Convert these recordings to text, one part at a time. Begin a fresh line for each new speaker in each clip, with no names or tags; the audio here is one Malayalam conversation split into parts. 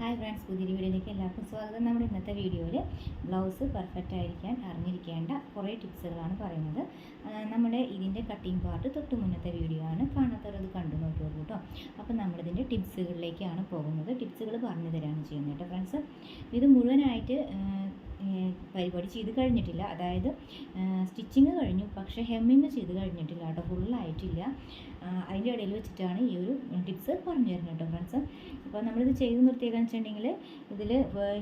ഹായ് ഫ്രണ്ട്സ് പുതിയൊരു വീഡിയോയിലേക്ക് എല്ലാവർക്കും സ്വാഗതം. നമ്മുടെ ഇന്നത്തെ വീഡിയോയിൽ ബ്ലൗസ് പെർഫെക്റ്റ് ആയിരിക്കാൻ അറിഞ്ഞിരിക്കേണ്ട കുറേ ടിപ്സുകളാണ് പറയുന്നത്. നമ്മുടെ ഇതിന്റെ കട്ടിങ് പാർട്ട് തൊട്ട് മുന്നത്തെ വീഡിയോ ആണ്. കാണാത്തവരത് കണ്ടു നോക്കിയോ കേട്ടോ അപ്പോൾ നമ്മളിതിന്റെ ടിപ്സുകളിലേക്കാണ് പോകുന്നത്. ടിപ്സുകൾ പറഞ്ഞു തരാണ് ചെയ്യുന്നത് കേട്ടോ ഫ്രണ്ട്സ് ഇത് മുഴുവനായിട്ട് പരിപാടി ചെയ്ത് കഴിഞ്ഞിട്ടില്ല. അതായത് സ്റ്റിച്ചിങ് കഴിഞ്ഞു. പക്ഷേ ഹെമ്മിങ് ചെയ്ത് കഴിഞ്ഞിട്ടില്ല കേട്ടോ. ഫുള്ളായിട്ടില്ല. അതിന്റെ ഇടയിൽ വെച്ചിട്ടാണ് ഈ ഒരു ടിപ്സ് പറഞ്ഞു തരുന്നത് കേട്ടോ ഫ്രണ്ട്സ് അപ്പോൾ നമ്മളിത് ചെയ്ത് നിർത്തിയേക്കാന്ന് വെച്ചിട്ടുണ്ടെങ്കിൽ ഇതിൽ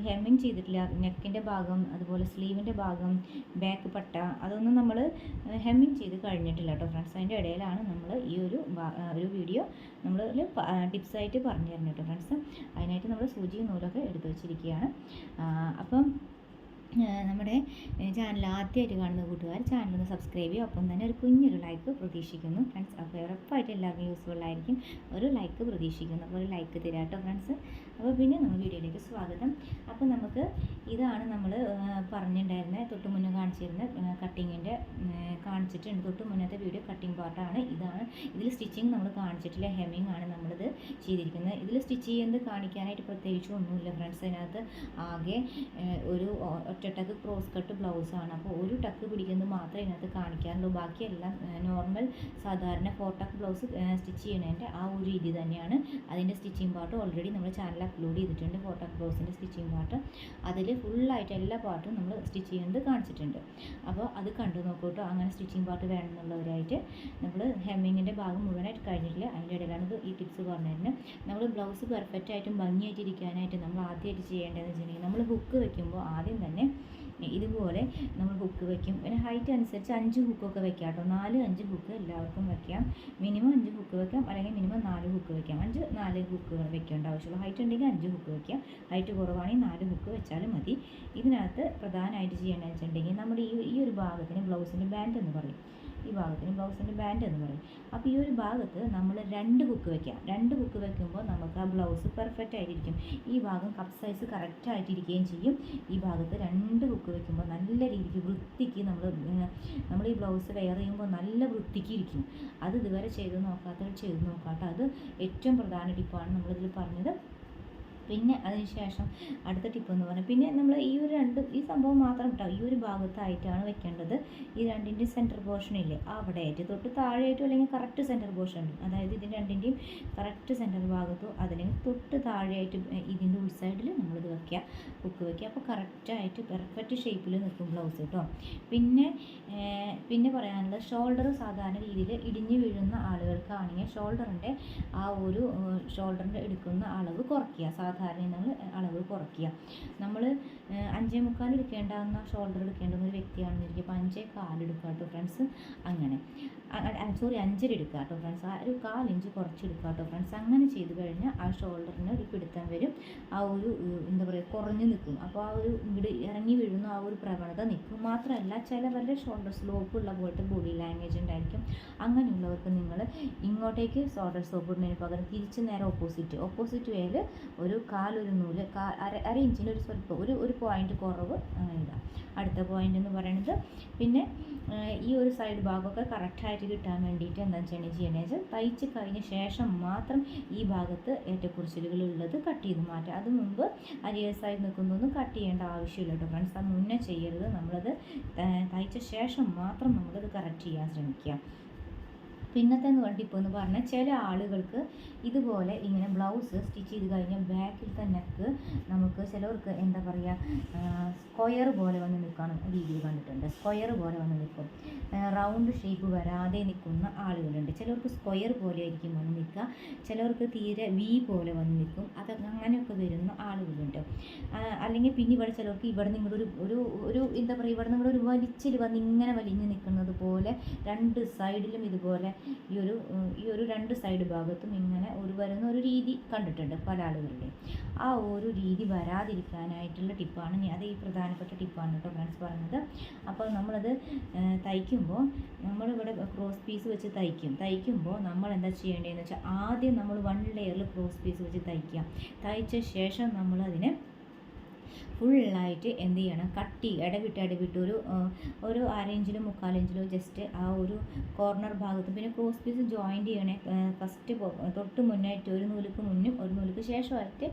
ഹെമ്മിങ് ചെയ്തിട്ടില്ല. നെക്കിന്റെ ഭാഗം അതുപോലെ സ്ലീവിന്റെ ഭാഗം ബാക്ക് പട്ട അതൊന്നും നമ്മൾ ഹെമ്മിങ് ചെയ്ത് കഴിഞ്ഞിട്ടില്ല കേട്ടോ ഫ്രണ്ട്സ് അതിന്റെ ഇടയിലാണ് നമ്മൾ ഈ ഒരു ഒരു വീഡിയോ നമ്മൾ ടിപ്സായിട്ട് പറഞ്ഞു തരുന്നത് കേട്ടോ ഫ്രണ്ട്സ് അതിനായിട്ട് നമ്മൾ സൂചിയും നൂലൊക്കെ എടുത്തു വെച്ചിരിക്കുകയാണ്. അപ്പം നമ്മുടെ ചാനൽ ആദ്യമായിട്ട് കാണുന്ന കൂട്ടുകാർ ചാനൽ ഒന്ന് സബ്സ്ക്രൈബ് ചെയ്യുക. ഒപ്പം തന്നെ ഒരു കുഞ്ഞൊരു ലൈക്ക് പ്രതീക്ഷിക്കുന്നു. ഫ്രണ്ട്സ് അപ്പോൾ ഉറപ്പായിട്ട് എല്ലാവർക്കും യൂസ്ഫുൾ ആയിരിക്കും. ഒരു ലൈക്ക് പ്രതീക്ഷിക്കുന്നു. അപ്പോൾ ഒരു ലൈക്ക് തരാം കേട്ടോ ഫ്രണ്ട്സ് അപ്പോൾ പിന്നെ നമ്മൾ വീഡിയോയിലേക്ക് സ്വാഗതം. അപ്പോൾ നമുക്ക് ഇതാണ് നമ്മൾ പറഞ്ഞിട്ടുണ്ടായിരുന്നത് തൊട്ട് മുന്നേ കാണിച്ചിരുന്ന കട്ടിങ്ങിന്റെ കാണിച്ചിട്ടുണ്ട്. തൊട്ട് മുന്നത്തെ വീഡിയോ കട്ടിങ് പാർട്ടാണ് ഇതാണ്. ഇതിൽ സ്റ്റിച്ചിങ് നമ്മൾ കാണിച്ചിട്ടില്ല. ഹെമ്മിങ് ആണ് നമ്മളിത് ചെയ്തിരിക്കുന്നത്. ഇതിൽ സ്റ്റിച്ച് ചെയ്യുന്നത് കാണിക്കാനായിട്ട് പ്രത്യേകിച്ചും ഒന്നുമില്ല ഫ്രണ്ട്സ് അതിനകത്ത് ആകെ ഒരു ഒറ്റ ടക്ക് ക്രോസ് കട്ട് ബ്ലൗസാണ് അപ്പോൾ ഒരു ടക്ക് പിടിക്കുന്നത് മാത്രമേ ഇതിനകത്ത് കാണിക്കാറുള്ളൂ. ബാക്കിയെല്ലാം നോർമൽ സാധാരണ ഫോർ ടക്ക് ബ്ലൗസ് സ്റ്റിച്ച് ചെയ്യണതിന്റെ ആ ഒരു രീതി തന്നെയാണ്. അതിന്റെ സ്റ്റിച്ചിങ് പാർട്ട് ഓൾറെഡി നമ്മൾ ചാനൽ അപ്ലോഡ് ചെയ്തിട്ടുണ്ട് ഫോർ ടക്ക് ബ്ലൗസിന്റെ സ്റ്റിച്ചിങ് പാർട്ട് അതിൽ ഫുള്ളായിട്ട് എല്ലാ പാർട്ടും നമ്മൾ സ്റ്റിച്ച് ചെയ്യുന്നത് കാണിച്ചിട്ടുണ്ട്. അപ്പോൾ അത് കണ്ടു നോക്കൂട്ടോ അങ്ങനെ സ്റ്റിച്ചിങ് പാർട്ട് വേണമെന്നുള്ളവരായിട്ട്. നമ്മൾ ഹെമ്മിങ്ങിന്റെ ഭാഗം മുഴുവനായിട്ട് കഴിഞ്ഞിട്ടില്ല. അതിന്റെ ഇടയിലാണ് ഇത് ഈ ടിപ്സ് പറഞ്ഞു തരുന്നത് നമ്മൾ ബ്ലൗസ് പെർഫെക്റ്റ് ആയിട്ടും ഭംഗിയായിട്ടിരിക്കാനായിട്ട് നമ്മൾ ആദ്യമായിട്ട് ചെയ്യേണ്ടതെന്ന് വെച്ചിട്ടുണ്ടെങ്കിൽ നമ്മൾ ബുക്ക് വെക്കുമ്പോൾ ആദ്യം തന്നെ ഇതുപോലെ നമ്മൾ ഹുക്ക് വെക്കും. പിന്നെ ഹൈറ്റ് അനുസരിച്ച് അഞ്ച് ഹുക്കൊക്കെ വെക്കാം കേട്ടോ. നാല് അഞ്ച് ഹുക്ക് എല്ലാവർക്കും വെക്കാം. മിനിമം അഞ്ച് ഹുക്ക് വെക്കാം. അല്ലെങ്കിൽ മിനിമം നാല് ഹുക്ക് വെക്കാം. അഞ്ച് നാല് ഹുക്ക് വെക്കേണ്ട ആവശ്യമുള്ളൂ ഹൈറ്റ് ഉണ്ടെങ്കിൽ അഞ്ച് ഹുക്ക് വെക്കാം. ഹൈറ്റ് കുറവാണെങ്കിൽ നാല് ഹുക്ക് വെച്ചാലും മതി. ഇതിനകത്ത് പ്രധാനമായിട്ട് ചെയ്യേണ്ടതെന്ന് വെച്ചിട്ടുണ്ടെങ്കിൽ നമ്മുടെ ഈ ഈ ഒരു ഭാഗത്തിന് ബ്ലൗസിന്റെ ബാൻഡ് എന്ന് പറയും. ഈ ഭാഗത്തിന് ബ്ലൗസിന്റെ ബാൻഡ് എന്ന് പറയും. അപ്പോൾ ഈ ഒരു ഭാഗത്ത് നമ്മൾ രണ്ട് ഹുക്ക് വെക്കാം. രണ്ട് ഹുക്ക് വെക്കുമ്പോൾ നമുക്ക് ആ ബ്ലൗസ് പെർഫെക്റ്റ് ആയിട്ടിരിക്കും. ഈ ഭാഗം കപ്പ് സൈസ് കറക്റ്റ് ആയിട്ടിരിക്കുകയും ചെയ്യും. ഈ ഭാഗത്ത് രണ്ട് ഹുക്ക് വെക്കുമ്പോൾ നല്ല രീതിക്ക് വൃത്തിക്ക് നമ്മൾ നമ്മൾ ഈ ബ്ലൗസ് വെയർ ചെയ്യുമ്പോൾ നല്ല വൃത്തിക്ക് ഇരിക്കും. അത് ഇതുവരെ ചെയ്ത് നോക്കാത്തവർ ചെയ്ത് നോക്കാട്ടോ. അത് ഏറ്റവും പ്രധാന ടിപ്പാണ് നമ്മളിതിൽ പറഞ്ഞത്. പിന്നെ അതിനുശേഷം അടുത്ത ടിപ്പ് എന്ന് പറഞ്ഞാൽ പിന്നെ നമ്മൾ ഈ ഒരു രണ്ട് ഈ സംഭവം മാത്രം കേട്ടോ ഈ ഒരു ഭാഗത്തായിട്ടാണ് വെക്കേണ്ടത്. ഈ രണ്ടിന്റെയും സെന്റർ പോർഷൻ ഇല്ലേ അവിടെ ആയിട്ട് തൊട്ട് താഴെയായിട്ടും അല്ലെങ്കിൽ കറക്റ്റ് സെന്റർ പോർഷൻ ഉണ്ട് അതായത് ഇതിന്റെ രണ്ടിന്റെയും കറക്റ്റ് സെന്റർ ഭാഗത്തോ അതല്ലെങ്കിൽ തൊട്ട് താഴെയായിട്ട് ഇതിന്റെ ഉൾസൈഡിൽ നമ്മളിത് വെക്കുക ഹുക്ക് വെക്കുക അപ്പോൾ കറക്റ്റായിട്ട് പെർഫെക്റ്റ് ഷേപ്പിൽ നിൽക്കും ബ്ലൗസ് കേട്ടോ പിന്നെ പിന്നെ പറയാനുള്ളത് ഷോൾഡർ സാധാരണ രീതിയിൽ ഇടിഞ്ഞു വീഴുന്ന ആളുകൾക്കാണെങ്കിൽ ഷോൾഡറിന്റെ ആ ഒരു ഷോൾഡറിന്റെ എടുക്കുന്ന അളവ് കുറയ്ക്കുക സാധാരണ നമ്മൾ അളവ് കുറയ്ക്കുക. നമ്മൾ അഞ്ചേ മുക്കാൽ എടുക്കേണ്ടാവുന്ന ഷോൾഡർ എടുക്കേണ്ട ഒരു വ്യക്തിയാണെന്നിരിക്കും. അപ്പോൾ അഞ്ചേ കാലെടുക്കുക കേട്ടോ ഫ്രണ്ട്സ് അങ്ങനെ. സോറി അഞ്ചര എടുക്കുക കേട്ടോ ഫ്രണ്ട്സ് ആ ഒരു കാൽ ഇഞ്ച് കുറച്ചെടുക്കുക കേട്ടോ ഫ്രണ്ട്സ് അങ്ങനെ ചെയ്തു കഴിഞ്ഞാൽ ആ ഷോൾഡറിന് ഒരു പിടുത്തം വരും. ആ ഒരു എന്താ പറയുക കുറഞ്ഞു നിൽക്കും. അപ്പോൾ ആ ഒരു ഇങ്ങോട്ട് ഇറങ്ങി വീഴുന്ന ആ ഒരു പ്രവണത നിൽക്കും. മാത്രമല്ല ചിലവരുടെ ഷോൾഡർ സ്ലോപ്പ് ഉള്ള പോലത്തെ ബോഡി ലാംഗ്വേജ് ഉണ്ടായിരിക്കും. അങ്ങനെയുള്ളവർക്ക് നിങ്ങൾ ഇങ്ങോട്ടേക്ക് ഷോൾഡർ സ്ലോപ്പ് ഇടുന്നതിന് പകരം തിരിച്ച് നേരെ ഓപ്പോസിറ്റ് ഓപ്പോസിറ്റ് വേയിൽ ഒരു കാലൊരു നൂൽ കാ അര അര ഇഞ്ചിന്റെ ഒരു സ്വല്പം ഒരു ഒരു പോയിന്റ് കുറവ് അങ്ങനെ ഇടാം അടുത്ത പോയിന്റ് എന്ന് പറയുന്നത് പിന്നെ ഈ ഒരു സൈഡ് ഭാഗമൊക്കെ കറക്റ്റായിട്ട് കിട്ടാൻ വേണ്ടിയിട്ട് എന്താ ചെയ്യണേ ചെയ്യണേ വെച്ചാൽ തയ്ച്ച് കഴിഞ്ഞ ശേഷം മാത്രം ഈ ഭാഗത്ത് ഏറ്റക്കുറിച്ചിലുകളുള്ളത് കട്ട് ചെയ്ത് മാറ്റുക അത് മുമ്പ് അരിയസായി നിൽക്കുന്നൊന്നും കട്ട് ചെയ്യേണ്ട ആവശ്യമില്ല കേട്ടോ ഫ്രണ്ട്സ് അത് മുന്നേ ചെയ്യരുത്. നമ്മളത് തയ്ച്ച ശേഷം മാത്രം നമ്മളത് കറക്റ്റ് ചെയ്യാൻ ശ്രമിക്കുക പിന്നത്തെ എന്ന് പറഞ്ഞിട്ട് ഇപ്പോൾ എന്ന് പറഞ്ഞാൽ ചില ആളുകൾക്ക് ഇതുപോലെ ഇങ്ങനെ ബ്ലൗസ് സ്റ്റിച്ച് ചെയ്ത് കഴിഞ്ഞാൽ ബാക്കിലത്തെ നെക്ക് നമുക്ക് ചിലവർക്ക് എന്താ പറയുക സ്ക്വയർ പോലെ വന്ന് നിൽക്കാൻ രീതിയിൽ കണ്ടിട്ടുണ്ട്. സ്ക്വയർ പോലെ വന്ന് നിൽക്കും. റൗണ്ട് ഷേപ്പ് വരാതെ നിൽക്കുന്ന ആളുകളുണ്ട്. ചിലവർക്ക് സ്ക്വയർ പോലെ ആയിരിക്കും വന്ന് നിൽക്കുക. ചിലവർക്ക് തീരെ വി പോലെ വന്ന് നിൽക്കും. അത് അങ്ങനെയൊക്കെ വരുന്ന ആളുകളുണ്ട്. അല്ലെങ്കിൽ പിന്നെ ഇവിടെ ചിലർക്ക് ഇവിടെ നിങ്ങളുടെ ഒരു ഒരു ഒരു എന്താ പറയുക ഇവിടെ നിങ്ങളുടെ ഒരു വലിച്ചിൽ വന്ന് ഇങ്ങനെ വലിഞ്ഞ് നിൽക്കുന്നത് പോലെ രണ്ട് സൈഡിലും ഇതുപോലെ ഈ ഒരു ഈ ഒരു രണ്ട് സൈഡ് ഭാഗത്തും ഇങ്ങനെ ഒരു വരുന്ന ഒരു രീതി കണ്ടിട്ടുണ്ട് പല ആളുകളുടെയും. ആ ഒരു രീതി വരാതിരിക്കാനായിട്ടുള്ള ടിപ്പാണ് ഞാൻ അത് ഈ പ്രധാനപ്പെട്ട ടിപ്പാണ് കേട്ടോ ഫ്രണ്ട്സ് പറഞ്ഞത്. അപ്പോൾ നമ്മളത് തയ്ക്കുമ്പോൾ നമ്മളിവിടെ ക്രോസ് പീസ് വെച്ച് തയ്ക്കും. തയ്ക്കുമ്പോൾ നമ്മൾ എന്താ ചെയ്യേണ്ടതെന്ന് വെച്ചാൽ ആദ്യം നമ്മൾ വൺ ലെയറിൽ ക്രോസ് പീസ് വെച്ച് തയ്ക്കുക. തയ്ച്ച ശേഷം നമ്മൾ അതിനെ ഫുള്ളായിട്ട് എന്ത് ചെയ്യണം? കട്ടി ഇടവിട്ട് ഇടവിട്ട് ഒരു ഒരു അരയിഞ്ചിലോ മുക്കാലിഞ്ചിലോ ജസ്റ്റ് ആ ഒരു കോർണർ ഭാഗത്ത് പിന്നെ ക്രോസ് പീസ് ജോയിന്റ് ചെയ്യണേ. ഫസ്റ്റ് തൊട്ട് മുന്നായിട്ട് ഒരു നൂലുക്ക് മുന്നും ഒരു നൂലുക്ക് ശേഷമായിട്ട്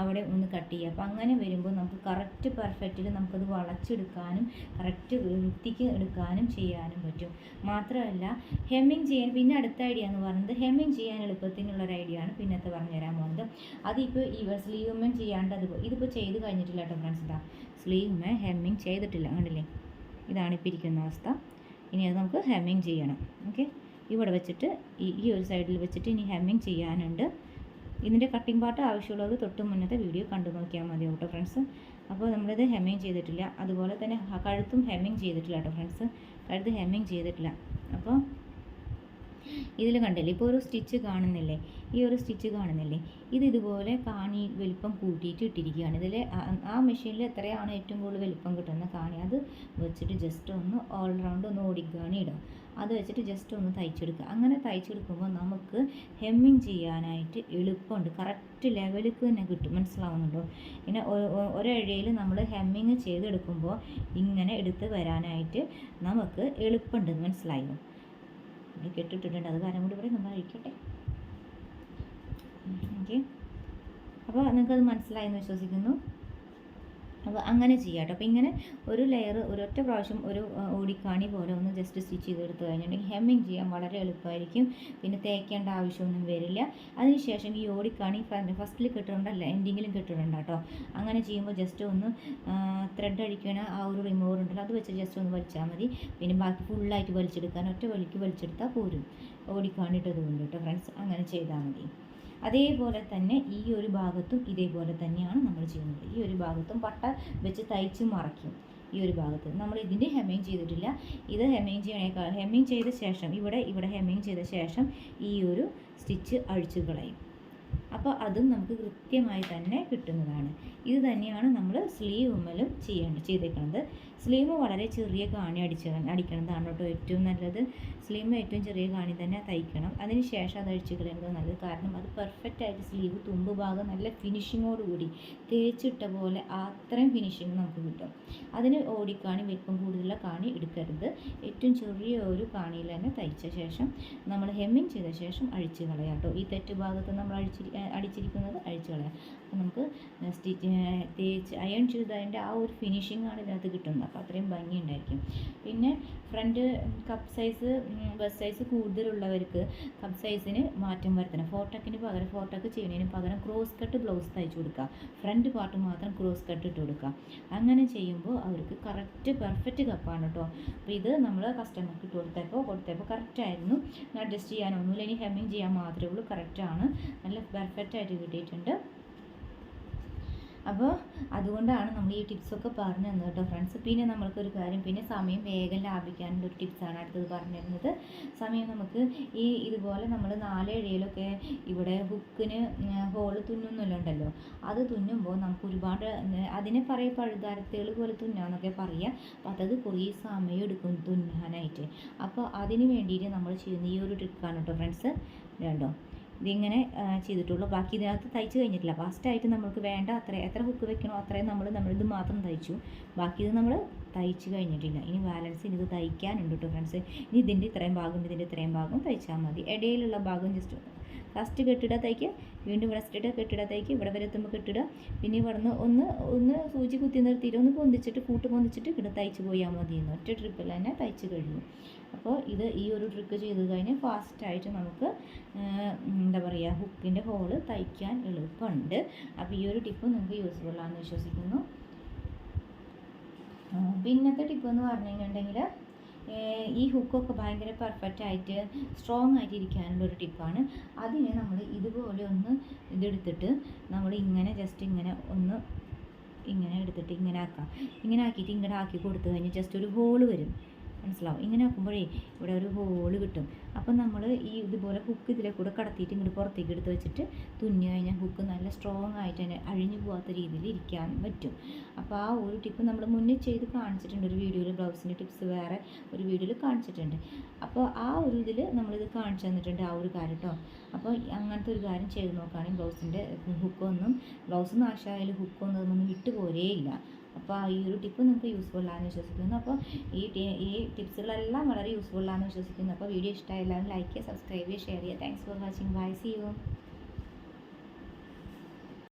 അവിടെ ഒന്ന് കട്ട് ചെയ്യുക. അപ്പോൾ അങ്ങനെ വരുമ്പോൾ നമുക്ക് കറക്റ്റ് പെർഫെക്റ്റിൽ നമുക്കത് വളച്ചെടുക്കാനും കറക്റ്റ് വൃത്തിക്ക് എടുക്കാനും ചെയ്യാനും പറ്റും. മാത്രമല്ല ഹെമ്മിങ് ചെയ്യാൻ പിന്നെ അടുത്ത ഐഡിയ എന്ന് പറയുന്നത് ഹെമ്മിങ് ചെയ്യാൻ എളുപ്പത്തിനുള്ള ഒരു ഐഡിയ ആണ്. പിന്നത്തെ പറഞ്ഞു തരാൻ പോകുന്നത്. അതിപ്പോൾ ഈ സ്ലീവുമ്മൻ ചെയ്യാണ്ട് അത് ഇതിപ്പോൾ ചെയ്ത് കഴിഞ്ഞിട്ടില്ല. കേട്ടോ ഫ്രണ്ട്സ് ഇതാ. സ്ലീവുമ്മ ഹെമ്മിങ് ചെയ്തിട്ടില്ല കണ്ടില്ലേ? ഇതാണ് ഇപ്പോൾ ഇരിക്കുന്ന അവസ്ഥ. ഇനി അത് നമുക്ക് ഹെമ്മിങ് ചെയ്യണം ഓക്കെ ഇവിടെ വെച്ചിട്ട് ഈ ഈ ഒരു സൈഡിൽ വെച്ചിട്ട് ഇനി ഹെമ്മിങ് ചെയ്യാനുണ്ട്. ഇതിന്റെ കട്ടിങ് പാർട്ട് ആവശ്യമുള്ളത് തൊട്ട് മുന്നത്തെ വീഡിയോ കണ്ടു നോക്കിയാൽ മതി കേട്ടോ ഫ്രണ്ട്സ് അപ്പോൾ നമ്മളിത് ഹെമ്മിങ് ചെയ്തിട്ടില്ല. അതുപോലെ തന്നെ കഴുത്തും ഹെമ്മിങ് ചെയ്തിട്ടില്ല കേട്ടോ ഫ്രണ്ട്സ് കഴുത്ത് ഹെമ്മിങ് ചെയ്തിട്ടില്ല. അപ്പോൾ ഇതിൽ കണ്ടില്ലേ? ഇപ്പോൾ ഒരു സ്റ്റിച്ച് കാണുന്നില്ലേ? ഈ ഒരു സ്റ്റിച്ച് കാണുന്നില്ലേ? ഇത് ഇതുപോലെ കാണി വലിപ്പം കൂട്ടിയിട്ട് ഇട്ടിരിക്കുകയാണ്. ഇതിൽ ആ മെഷീനിൽ എത്രയാണ് ഏറ്റവും കൂടുതൽ വലിപ്പം കിട്ടുന്ന കാണി? അത് വെച്ചിട്ട് ജസ്റ്റ് ഒന്ന് ഓൾ റൗണ്ട് ഒന്ന് ഓടിക്കുകയാണ് ഇടാം അത് വെച്ചിട്ട് ജസ്റ്റ് ഒന്ന് തയ്ച്ചെടുക്കുക. അങ്ങനെ തയ്ച്ചെടുക്കുമ്പോൾ നമുക്ക് ഹെമ്മിങ് ചെയ്യാനായിട്ട് എളുപ്പമുണ്ട്. കറക്റ്റ് ലെവലിക്ക് തന്നെ കിട്ടും. മനസ്സിലാവുന്നുണ്ടോ? പിന്നെ ഒരഴയിൽ നമ്മൾ ഹെമ്മിങ് ചെയ്തെടുക്കുമ്പോൾ ഇങ്ങനെ എടുത്ത് വരാനായിട്ട് നമുക്ക് എളുപ്പമുണ്ട്. മനസ്സിലായോ? ഇവിടെ കെട്ടിട്ടിട്ടുണ്ട്. അത് കാരണം കൂടി പറയും നമ്മൾ അഴിക്കട്ടെ ഓക്കെ. അപ്പോൾ നിങ്ങൾക്കത് മനസ്സിലായെന്ന് വിശ്വസിക്കുന്നു. അപ്പോൾ അങ്ങനെ ചെയ്യാം കേട്ടോ അപ്പോൾ ഇങ്ങനെ ഒരു ലെയർ ഒരൊറ്റ പ്രാവശ്യം ഒരു ഓടിക്കാണി പോലെ ഒന്ന് ജസ്റ്റ് സ്റ്റിച്ച് ചെയ്തെടുത്ത് കഴിഞ്ഞിട്ടുണ്ടെങ്കിൽ ഹെമ്മിങ് ചെയ്യാൻ വളരെ എളുപ്പമായിരിക്കും. പിന്നെ തേക്കേണ്ട ആവശ്യമൊന്നും വരില്ല. അതിനുശേഷം ഈ ഓടിക്കാണി ഫസ്റ്റിൽ കിട്ടുന്നുണ്ടല്ല എൻഡിങ്ങിലും കിട്ടുന്നുണ്ട് കേട്ടോ അങ്ങനെ ചെയ്യുമ്പോൾ ജസ്റ്റ് ഒന്ന് ത്രെഡ് അഴിക്കണ ആ ഒരു റിമൂവർ ഉണ്ടല്ലോ അത് വെച്ച് ജസ്റ്റ് ഒന്ന് വലിച്ചാൽ മതി. പിന്നെ ബാക്കി ഫുള്ളായിട്ട് വലിച്ചെടുക്കാൻ ഒറ്റ വലിക്ക് വലിച്ചെടുത്താൽ പോരും. ഓടിക്കാണിട്ടത് കൊണ്ട് കേട്ടോ ഫ്രണ്ട്സ് അങ്ങനെ ചെയ്താൽ മതി. അതേപോലെ തന്നെ ഈ ഒരു ഭാഗത്തും ഇതേപോലെ തന്നെയാണ് നമ്മൾ ചെയ്യുന്നത്. ഈ ഒരു ഭാഗത്തും പട്ട വെച്ച് തയ്ച്ച് മറയ്ക്കും. ഈ ഒരു ഭാഗത്ത് നമ്മൾ ഇതിന്റെ ഹെമ്മിങ് ചെയ്തിട്ടില്ല. ഇത് ഹെമ്മിങ് ചെയ്യണേക്കാൾ ഹെമ്മിങ് ചെയ്ത ശേഷം ഇവിടെ ഇവിടെ ഹെമ്മിങ് ചെയ്ത ശേഷം ഈ ഒരു സ്റ്റിച്ച് അഴിച്ചു കളയും. അപ്പോൾ അതും നമുക്ക് കൃത്യമായി തന്നെ കിട്ടുന്നതാണ്. ഇത് തന്നെയാണ് നമ്മൾ സ്ലീവ് ഉമ്മലും ചെയ്യേണ്ടത് ചെയ്തേക്കുന്നത് സ്ലീവ് വളരെ ചെറിയ കാണി അടിച്ച അടിക്കണതാണ് കേട്ടോ ഏറ്റവും നല്ലത്. സ്ലീവ് ഏറ്റവും ചെറിയ കാണി തന്നെ തയ്ക്കണം. അതിന് ശേഷം അത് അഴിച്ചു കളയുന്നത് നല്ലത്. കാരണം അത് പെർഫെക്റ്റ് ആയിട്ട് സ്ലീവ് തുമ്പ് ഭാഗം നല്ല ഫിനിഷിങ്ങോട് കൂടി തേച്ചിട്ട പോലെ അത്രയും ഫിനിഷിങ് നമുക്ക് കിട്ടും. അതിന് ഓടിക്കാണി വലിപ്പം കൂടുതലുള്ള കാണി എടുക്കരുത്. ഏറ്റവും ചെറിയ ഒരു കാണിയിൽ തന്നെ തയ്ച്ച ശേഷം നമ്മൾ ഹെമ്മിങ് ചെയ്ത ശേഷം അഴിച്ചു കളയാം കേട്ടോ. ഈ തെറ്റ് ഭാഗത്ത് നമ്മൾ അഴിച്ചിരി അടിച്ചിരിക്കുന്നത് അഴിച്ചു കളയാം. നമുക്ക് സ്റ്റിച്ച് തേച്ച് അയൺ ചെയ്തതിന്റെ ആ ഒരു ഫിനിഷിംഗ് ആണ് ഇതിനകത്ത് കിട്ടുന്നത്. അപ്പോൾ അത്രയും ഭംഗി ഉണ്ടായിരിക്കും. പിന്നെ front cup size bust size കൂടുതലുള്ളവർക്ക് cup സൈസിന് മാറ്റം വരുത്തണം. ഫോട്ടോക്കിന് പകരം ഫോട്ടോക്ക് ചെയ്യുന്നതിന് പകരം ക്രോസ് കട്ട് ബ്ലൗസ് തയ്ച്ചു കൊടുക്കുക. ഫ്രണ്ട് പാർട്ട് മാത്രം ക്രോസ് കട്ട് ഇട്ട് കൊടുക്കുക. അങ്ങനെ ചെയ്യുമ്പോൾ അവർക്ക് കറക്റ്റ് പെർഫെക്റ്റ് കപ്പാണ് കേട്ടോ അപ്പോൾ ഇത് നമ്മൾ കസ്റ്റമർക്ക് ഇട്ട് കൊടുത്തപ്പോൾ കൊടുത്തപ്പോൾ കറക്റ്റായിരുന്നു അഡ്ജസ്റ്റ് ചെയ്യാനൊന്നുമില്ല. ഇനി ഹെമ്മിങ് ചെയ്യാൻ മാത്രമേ ഉള്ളൂ. കറക്റ്റാണ് നല്ല പെർഫെക്റ്റ് ആയിട്ട് കിട്ടിയിട്ടുണ്ട്. അപ്പോൾ അതുകൊണ്ടാണ് നമ്മൾ ഈ ടിപ്സൊക്കെ പറഞ്ഞു തന്നത് കേട്ടോ. ഫ്രണ്ട്സ് പിന്നെ നമ്മൾക്കൊരു കാര്യം പിന്നെ സമയം വേഗം ലാഭിക്കാനുള്ള ഒരു ടിപ്സാണ് അടുത്തത് പറഞ്ഞു തരുന്നത് സമയം നമുക്ക് ഈ ഇതുപോലെ നമ്മൾ നാലേഴയിലൊക്കെ ഇവിടെ ഹുക്കിന് തുന്നുന്നല്ലോ ഉണ്ടല്ലോ അത് തുന്നുമ്പോൾ നമുക്ക് ഒരുപാട് അതിനെ പറയുക പഴുതാരത്തുകൾ പോലെ തുന്നാന്നൊക്കെ പറയുക അപ്പോൾ അതത് കുറേ സമയം എടുക്കും തുന്നാനായിട്ട്. അപ്പോൾ അതിന് വേണ്ടിയിട്ട് നമ്മൾ ചെയ്യുന്ന ഈ ഒരു ട്രിക്കാണ് കേട്ടോ ഫ്രണ്ട്സ് വേണ്ടോ ഇതിങ്ങനെ ചെയ്തിട്ടുള്ളൂ. ബാക്കി ഇതിനകത്ത് തയ്ച്ച് കഴിഞ്ഞിട്ടില്ല. ഫസ്റ്റായിട്ട് നമുക്ക് വേണ്ട അത്ര എത്ര ഹുക്ക് വെക്കണോ അത്രയും നമ്മൾ നമ്മളിത് മാത്രം തയ്ച്ചു. ബാക്കി ഇത് നമ്മൾ തയ്ച്ച് കഴിഞ്ഞിട്ടില്ല. ഇനി ബാലൻസ് ഇത് തയ്ക്കാനുണ്ട് കേട്ടോ ഫ്രണ്ട്സ് ഇനി ഇതിന്റെ ഇത്രയും ഭാഗം ഇതിന്റെ ഇത്രയും ഭാഗം തയ്ച്ചാൽ മതി. ഇടയിലുള്ള ഭാഗം ജസ്റ്റ് ഫസ്റ്റ് കെട്ടിടത്തേക്ക് വീണ്ടും സ്റ്റിട കെട്ടിടത്തേക്ക് ഇവിടെ വരെ എത്തുമ്പോൾ കെട്ടിട. പിന്നെ ഇവിടുന്ന് ഒന്ന് ഒന്ന് സൂചി കുത്തി നിർത്തിയിട്ട് ഒന്ന് പൊന്തിച്ചിട്ട് കൂട്ട് പൊന്തിച്ചിട്ട് ഇവിടെ തയ്ച്ച് പോയാൽ മതി എന്ന് ഒറ്റ ട്രിപ്പിൽ തന്നെ തയ്ച്ച് കഴിഞ്ഞു. അപ്പോൾ ഇത് ഈ ഒരു ട്രിക്ക് ചെയ്ത് കഴിഞ്ഞാൽ ഫാസ്റ്റായിട്ട് നമുക്ക് എന്താ പറയുക ഹുക്കിന്റെ ഹോൾ തയ്ക്കാൻ എളുപ്പമുണ്ട്. അപ്പോൾ ഈ ഒരു ടിപ്പ് നിങ്ങൾക്ക് യൂസ്ഫുൾ ആണെന്ന് വിശ്വസിക്കുന്നു. പിന്നത്തെ ടിപ്പ് എന്ന് പറഞ്ഞു കഴിഞ്ഞിട്ടുണ്ടെങ്കിൽ ഈ ഹുക്കൊക്കെ ഭയങ്കര പെർഫെക്റ്റ് ആയിട്ട് സ്ട്രോങ് ആയിട്ട് ഇരിക്കാനുള്ള ഒരു ടിപ്പാണ് അതിന് നമ്മൾ ഇതുപോലെ ഒന്ന് ഇതെടുത്തിട്ട് നമ്മൾ ഇങ്ങനെ ജസ്റ്റ് ഇങ്ങനെ ഒന്ന് ഇങ്ങനെ എടുത്തിട്ട് ഇങ്ങനെ ആക്കാം. ഇങ്ങനെ ആക്കിയിട്ട് ഇങ്ങനെ ആക്കി കൊടുത്തു കഴിഞ്ഞാൽ ജസ്റ്റ് ഒരു ഹോൾ വരും. മനസ്സിലാവും. ഇങ്ങനെ ആക്കുമ്പോഴേ ഇവിടെ ഒരു ഹോൾ കിട്ടും. അപ്പം നമ്മൾ ഈ ഇതുപോലെ ഹുക്ക് ഇതിലെ കൂടെ കടത്തിയിട്ട് ഇങ്ങോട്ട് പുറത്തേക്ക് എടുത്ത് വെച്ചിട്ട് തുന്നി കഴിഞ്ഞാൽ ഹുക്ക് നല്ല സ്ട്രോങ് ആയിട്ട് തന്നെ അഴിഞ്ഞു പോകാത്ത രീതിയിൽ ഇരിക്കാൻ പറ്റും. അപ്പോൾ ആ ഒരു ടിപ്പ് നമ്മൾ മുന്നേ ചെയ്ത് കാണിച്ചിട്ടുണ്ട്. ഒരു വീഡിയോയിൽ ബ്ലൗസിന്റെ ടിപ്സ് വേറെ ഒരു വീഡിയോയിൽ കാണിച്ചിട്ടുണ്ട്. അപ്പോൾ ആ ഒരു ഇതിൽ നമ്മളിത് കാണിച്ചു തന്നിട്ടുണ്ട് ആ ഒരു കാര്യം കേട്ടോ അപ്പോൾ അങ്ങനത്തെ ഒരു കാര്യം ചെയ്ത് നോക്കുകയാണെങ്കിൽ ബ്ലൗസിന്റെ ഹുക്കൊന്നും ബ്ലൗസ് നാശമായാലും ഹുക്കൊന്നും ഒന്നും വിട്ടു പോരേയില്ല അപ്പോൾ ഈ ഒരു ടിപ്പ് നിങ്ങൾക്ക് യൂസ്ഫുൾ ആണെന്ന് വിശ്വസിക്കുന്നു. അപ്പോൾ ഈ ഈ ടിപ്സുകളെല്ലാം വളരെ യൂസ്ഫുൾ ആണെന്ന് വിശ്വസിക്കുന്നു. അപ്പോൾ വീഡിയോ ഇഷ്ടമായി എല്ലാവരും ലൈക്ക് ചെയ്യുക സബ്സ്ക്രൈബ് ചെയ്യുക ഷെയർ ചെയ്യുക. Thanks for watching bye see you